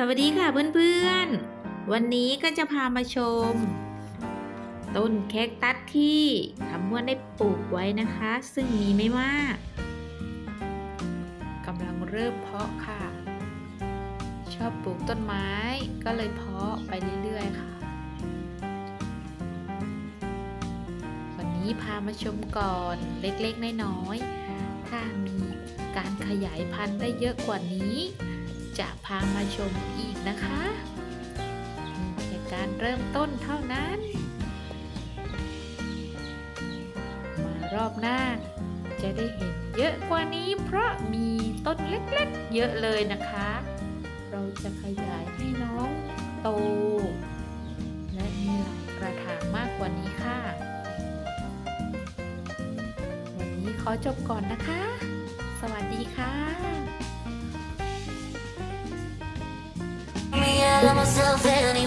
สวัสดีค่ะเพื่อนๆ วันนี้ก็จะพามาชม ต้นแคคตัสที่คำว่าได้ปลูกไว้นะคะ ซึ่งมีไม่มากกำลังเริ่มเพาะค่ะ ชอบปลูกต้นไม้ก็เลยเพาะไปเรื่อยๆค่ะ วันนี้พามาชมก่อนเล็กๆน้อยๆถ้ามีการขยายพันธุ์ได้เยอะกว่านี้ จะพามาชมอีกนะคะแค่การเริ่มต้นเท่านั้น มารอบหน้าจะได้เห็นเยอะกว่านี้เพราะมีต้นเล็กๆเยอะเลยนะคะ เราจะขยายให้น้องโต และมีหลายกระถางมากกว่านี้ค่ะ วันนี้ขอจบก่อนนะคะ สวัสดีค่ะ myself in.